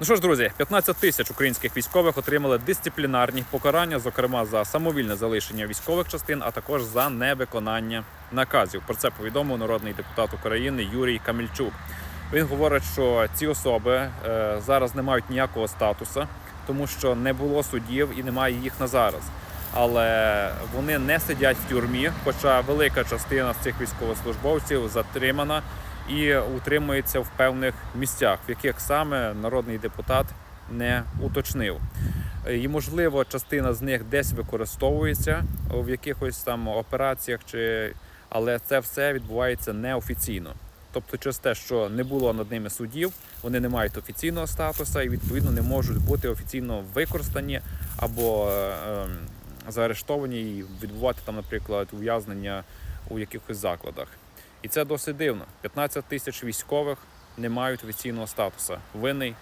Ну що ж, друзі, 15 тисяч українських військових отримали дисциплінарні покарання, зокрема за самовільне залишення військових частин, а також за невиконання наказів. Про це повідомив народний депутат України Юрій Камельчук. Він говорить, що ці особи е, зараз не мають ніякого статусу, тому що не було судів і немає їх на зараз. Але вони не сидять в тюрмі, хоча велика частина з цих військовослужбовців затримана і утримується в певних місцях, в яких саме народний депутат не уточнив. І можливо, частина з них десь використовується в якихось там операціях, чи але це все відбувається неофіційно. Тобто, через те, що не було над ними судів, вони не мають офіційного статусу і відповідно не можуть бути офіційно використані або е, ем, заарештовані і відбувати там, наприклад, ув'язнення у якихось закладах. І це досить дивно. 15 тисяч військових не мають офіційного статусу. Винний